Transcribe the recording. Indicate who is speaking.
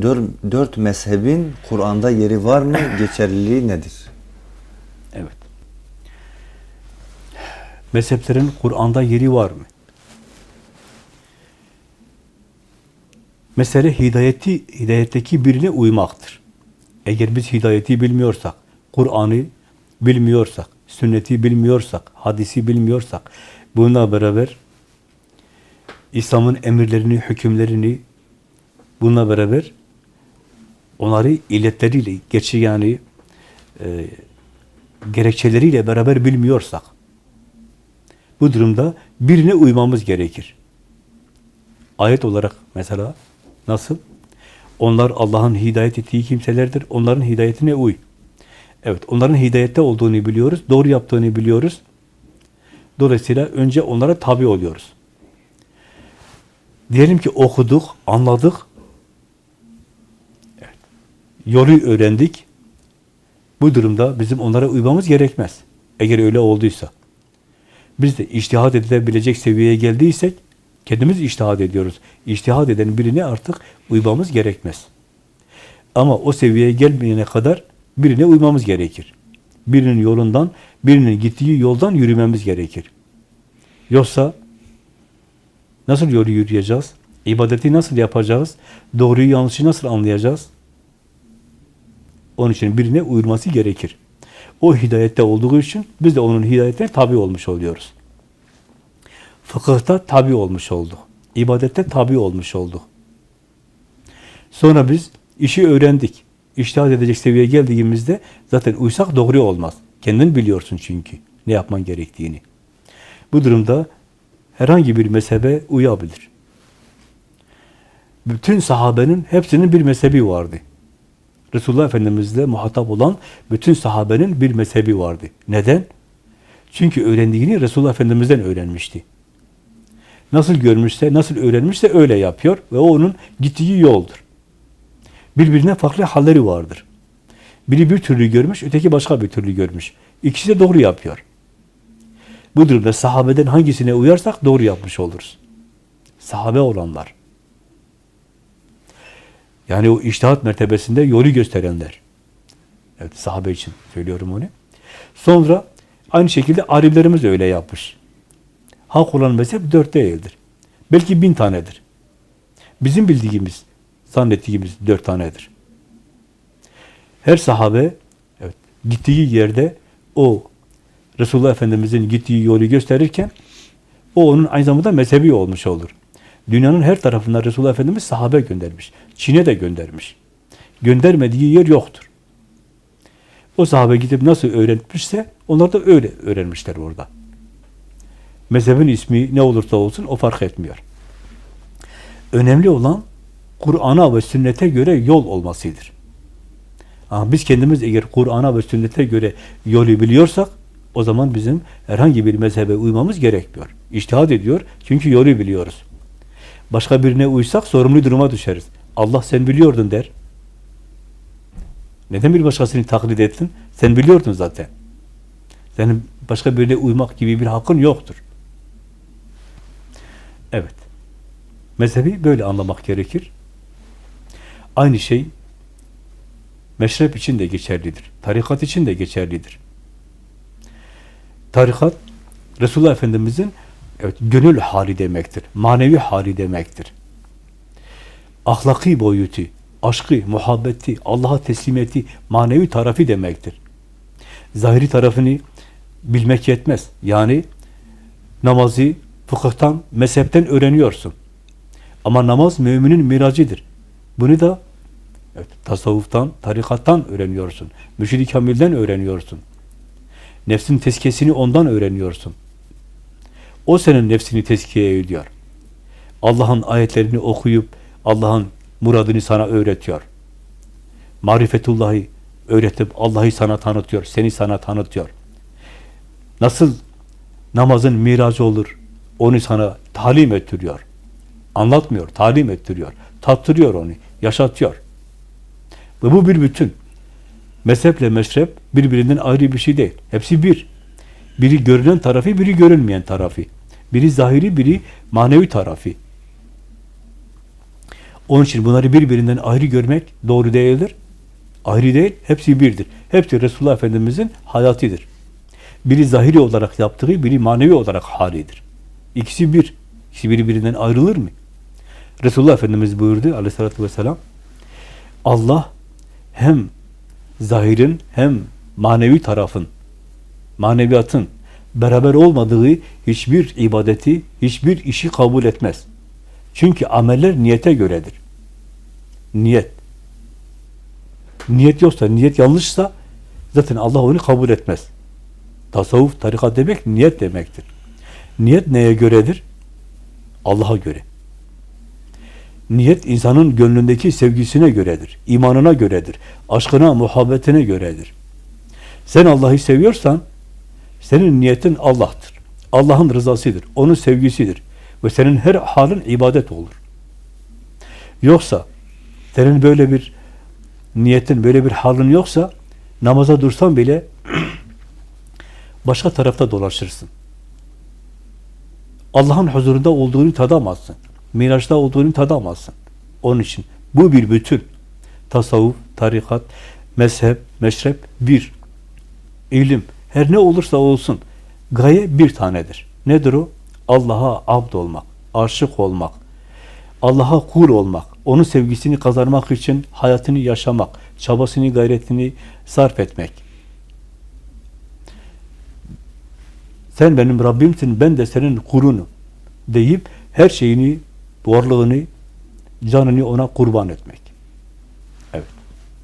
Speaker 1: Dört, dört mezhebin Kur'an'da yeri var mı? Geçerliliği nedir?
Speaker 2: Evet. Mezheplerin Kur'an'da yeri var mı? Mesele hidayeti, hidayetteki birine uymaktır. Eğer biz hidayeti bilmiyorsak, Kur'an'ı bilmiyorsak, sünneti bilmiyorsak, hadisi bilmiyorsak, bununla beraber İslam'ın emirlerini, hükümlerini bununla beraber onları illetleriyle, geçi yani e, gerekçeleriyle beraber bilmiyorsak, bu durumda birine uymamız gerekir. Ayet olarak mesela nasıl? Onlar Allah'ın hidayet ettiği kimselerdir. Onların hidayetine uy. Evet, onların hidayette olduğunu biliyoruz. Doğru yaptığını biliyoruz. Dolayısıyla önce onlara tabi oluyoruz. Diyelim ki okuduk, anladık. Yolu öğrendik. Bu durumda bizim onlara uymamız gerekmez. Eğer öyle olduysa. Biz de iştihad edilebilecek seviyeye geldiysek kendimiz iştihad ediyoruz. İştihad eden birine artık uymamız gerekmez. Ama o seviyeye gelmeyene kadar birine uymamız gerekir. Birinin yolundan, birinin gittiği yoldan yürümemiz gerekir. Yoksa nasıl yolu yürüyeceğiz? İbadeti nasıl yapacağız? Doğruyu yanlışı nasıl anlayacağız? Onun için birine uyulması gerekir. O hidayette olduğu için biz de onun hidayetine tabi olmuş oluyoruz. Fıkıhta tabi olmuş olduk. İbadette tabi olmuş olduk. Sonra biz işi öğrendik. İçtihat edecek seviyeye geldiğimizde zaten uysak doğru olmaz. Kendin biliyorsun çünkü ne yapman gerektiğini. Bu durumda herhangi bir mezhebe uyabilir. Bütün sahabenin hepsinin bir mezhebi vardı. Resulullah Efendimizle muhatap olan bütün sahabenin bir mezhebi vardı. Neden? Çünkü öğrendiğini Resulullah Efendimiz'den öğrenmişti. Nasıl görmüşse, nasıl öğrenmişse öyle yapıyor ve o onun gittiği yoldur. Birbirine farklı halleri vardır. Biri bir türlü görmüş, öteki başka bir türlü görmüş. İkisi de doğru yapıyor. Bu durumda sahabeden hangisine uyarsak doğru yapmış oluruz. Sahabe olanlar. Yani o iştihat mertebesinde yolu gösterenler. Evet, sahabe için söylüyorum onu. Sonra aynı şekilde alimlerimiz de öyle yapmış. Hak olan mezhep dört değildir. Belki bin tanedir. Bizim bildiğimiz, zannettiğimiz dört tanedir. Her sahabe evet, gittiği yerde o Resulullah Efendimiz'in gittiği yolu gösterirken o onun aynı zamanda mezhebi olmuş olur. Dünyanın her tarafından Resulullah Efendimiz sahabe göndermiş. Çin'e de göndermiş. Göndermediği yer yoktur. O sahabe gidip nasıl öğrenmişse onlar da öyle öğrenmişler orada. Mezhebin ismi ne olursa olsun o fark etmiyor. Önemli olan Kur'an'a ve sünnete göre yol olmasıdır. Ama biz kendimiz eğer Kur'an'a ve sünnete göre yolu biliyorsak o zaman bizim herhangi bir mezhebe uymamız gerekmiyor. İçtihad ediyor çünkü yolu biliyoruz. Başka birine uysak sorumlu duruma düşeriz. Allah sen biliyordun der. Neden bir başkasını taklit ettin? Sen biliyordun zaten. Senin başka birine uymak gibi bir hakkın yoktur. Evet. Mezhebi böyle anlamak gerekir. Aynı şey meşrep için de geçerlidir. Tarikat için de geçerlidir. Tarikat, Resulullah Efendimiz'in evet, gönül hali demektir. Manevi hali demektir. Ahlaki boyutu, aşkı, muhabbeti, Allah'a teslimiyeti, manevi tarafı demektir. Zahiri tarafını bilmek yetmez. Yani namazı fıkıhtan, mezhepten öğreniyorsun. Ama namaz müminin miracıdır. Bunu da evet, tasavvuftan, tarikattan öğreniyorsun. Mürşid-i Kamil'den öğreniyorsun. Nefsin tezkiyesini ondan öğreniyorsun. O senin nefsini tezkiye ediyor. Allah'ın ayetlerini okuyup Allah'ın muradını sana öğretiyor. Marifetullah'ı öğretip Allah'ı sana tanıtıyor, seni sana tanıtıyor. Nasıl namazın miracı olur, onu sana talim ettiriyor. Anlatmıyor, talim ettiriyor. Tattırıyor onu, yaşatıyor. Ve bu bir bütün. Mezheple meşrep birbirinden ayrı bir şey değil. Hepsi bir. Biri görünen tarafı, biri görünmeyen tarafı. Biri zahiri, biri manevi tarafı. Onun için bunları birbirinden ayrı görmek doğru değildir. Ayrı değil, hepsi birdir. Hepsi Resulullah Efendimiz'in hayatıdır. Biri zahiri olarak yaptığı, biri manevi olarak halidir. İkisi bir. İkisi birbirinden ayrılır mı? Resulullah Efendimiz buyurdu aleyhissalatü vesselam, Allah hem zahirin hem manevi tarafın, maneviyatın beraber olmadığı hiçbir ibadeti, hiçbir işi kabul etmez. Çünkü ameller niyete göredir. Niyet. Niyet yoksa, niyet yanlışsa zaten Allah onu kabul etmez. Tasavvuf, tarikat demek niyet demektir. Niyet neye göredir? Allah'a göre. Niyet insanın gönlündeki sevgisine göredir, imanına göredir, aşkına, muhabbetine göredir. Sen Allah'ı seviyorsan senin niyetin Allah'tır. Allah'ın rızasıdır, onun sevgisidir ve senin her halin ibadet olur. Yoksa senin böyle bir niyetin, böyle bir halin yoksa namaza dursan bile başka tarafta dolaşırsın. Allah'ın huzurunda olduğunu tadamazsın. Miraçta olduğunu tadamazsın. Onun için bu bir bütün. Tasavvuf, tarikat, mezhep, meşrep bir. İlim, her ne olursa olsun gaye bir tanedir. Nedir o? Allah'a abd olmak, aşık olmak, Allah'a kul olmak, onun sevgisini kazanmak için hayatını yaşamak, çabasını, gayretini sarf etmek. Sen benim Rabbimsin, ben de senin kulunum deyip her şeyini, varlığını, canını ona kurban etmek.